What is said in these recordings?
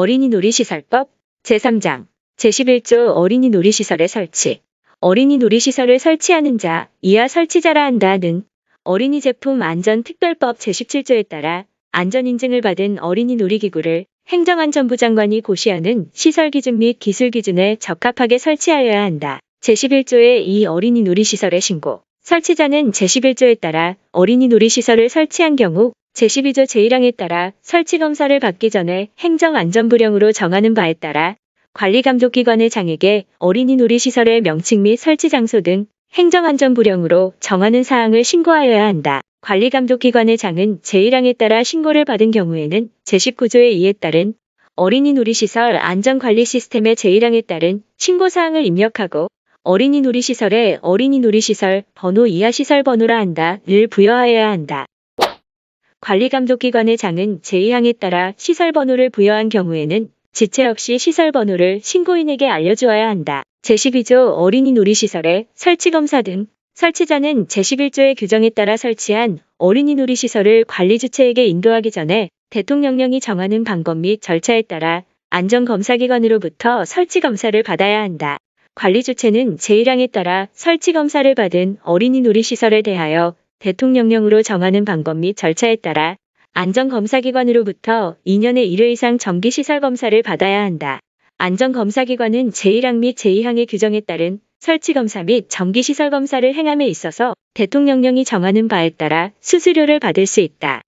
어린이 놀이시설법 제3장 제11조 어린이 놀이시설의 설치 어린이 놀이시설을 설치하는 자, 이하 설치자라 한다는 어린이 제품 안전특별법 제17조에 따라 안전인증을 받은 어린이 놀이기구를 행정안전부 장관이 고시하는 시설기준 및 기술기준에 적합하게 설치하여야 한다. 제11조의 이 어린이 놀이시설의 신고 설치자는 제11조에 따라 어린이 놀이시설을 설치한 경우 제12조 제1항에 따라 설치 검사를 받기 전에 행정안전부령으로 정하는 바에 따라 관리감독기관의 장에게 어린이 놀이시설의 명칭 및 설치 장소 등 행정안전부령으로 정하는 사항을 신고하여야 한다. 관리감독기관의 장은 제1항에 따라 신고를 받은 경우에는 제19조의 이에 따른 어린이 놀이시설 안전관리 시스템의 제1항에 따른 신고사항을 입력하고 어린이 놀이시설에 어린이 놀이시설 번호 이하 시설 번호라 한다 를 부여하여야 한다. 관리감독기관의 장은 제2항에 따라 시설 번호를 부여한 경우에는 지체 없이 시설 번호를 신고인에게 알려주어야 한다. 제12조 어린이 놀이시설의 설치검사 등 설치자는 제11조의 규정에 따라 설치한 어린이 놀이시설을 관리 주체에게 인도하기 전에 대통령령이 정하는 방법 및 절차에 따라 안전검사기관으로부터 설치검사를 받아야 한다. 관리 주체는 제1항에 따라 설치검사를 받은 어린이 놀이시설에 대하여 대통령령으로 정하는 방법 및 절차에 따라 안전검사기관으로부터 2년에 1회 이상 정기시설 검사를 받아야 한다. 안전검사기관은 제1항 및 제2항의 규정에 따른 설치검사 및 정기시설 검사를 행함에 있어서 대통령령이 정하는 바에 따라 수수료를 받을 수 있다.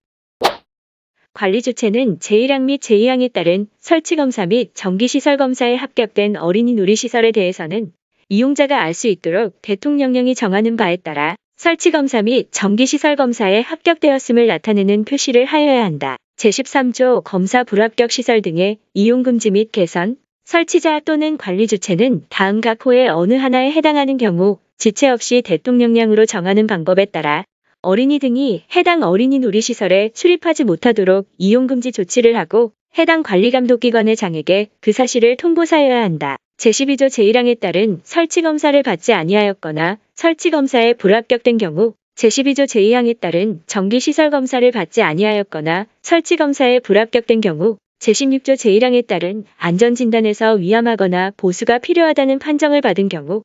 관리 주체는 제1항 및 제2항에 따른 설치검사 및 정기시설 검사에 합격된 어린이 놀이시설에 대해서는 이용자가 알 수 있도록 대통령령이 정하는 바에 따라 설치 검사 및 정기 시설 검사에 합격되었음을 나타내는 표시를 하여야 한다. 제13조 검사 불합격 시설 등의 이용 금지 및 개선, 설치자 또는 관리 주체는 다음 각 호의 어느 하나에 해당하는 경우 지체 없이 대통령령으로 정하는 방법에 따라 어린이 등이 해당 어린이 놀이시설에 출입하지 못하도록 이용금지 조치를 하고 해당 관리감독기관의 장에게 그 사실을 통보사여야 한다. 제12조 제1항에 따른 설치검사를 받지 아니하였거나 설치검사에 불합격된 경우 제12조 제2항에 따른 정기시설검사를 받지 아니하였거나 설치검사에 불합격된 경우 제16조 제1항에 따른 안전진단에서 위험하거나 보수가 필요하다는 판정을 받은 경우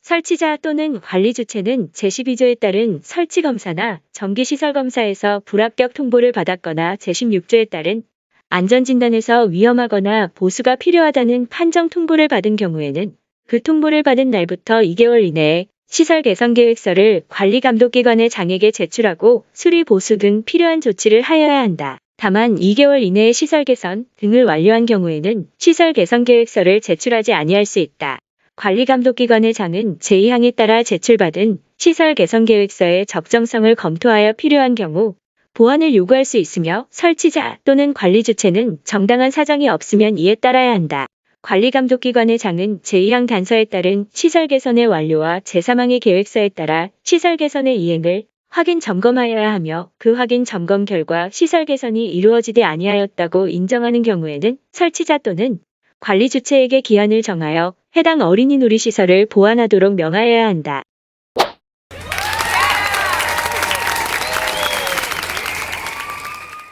설치자 또는 관리 주체는 제12조에 따른 설치검사나 정기시설검사에서 불합격 통보를 받았거나 제16조에 따른 안전진단에서 위험하거나 보수가 필요하다는 판정 통보를 받은 경우에는 그 통보를 받은 날부터 2개월 이내에 시설 개선 계획서를 관리 감독 기관의 장에게 제출하고 수리 보수 등 필요한 조치를 하여야 한다. 다만 2개월 이내에 시설 개선 등을 완료한 경우에는 시설 개선 계획서를 제출하지 아니할 수 있다. 관리 감독 기관의 장은 제2항에 따라 제출받은 시설 개선 계획서의 적정성을 검토하여 필요한 경우 보완을 요구할 수 있으며 설치자 또는 관리 주체는 정당한 사정이 없으면 이에 따라야 한다. 관리감독기관의 장은 제2항 단서에 따른 시설 개선의 완료와 제3항의 계획서에 따라 시설 개선의 이행을 확인 점검하여야 하며 그 확인 점검 결과 시설 개선이 이루어지지 아니하였다고 인정하는 경우에는 설치자 또는 관리 주체에게 기한을 정하여 해당 어린이 놀이시설을 보완하도록 명하여야 한다.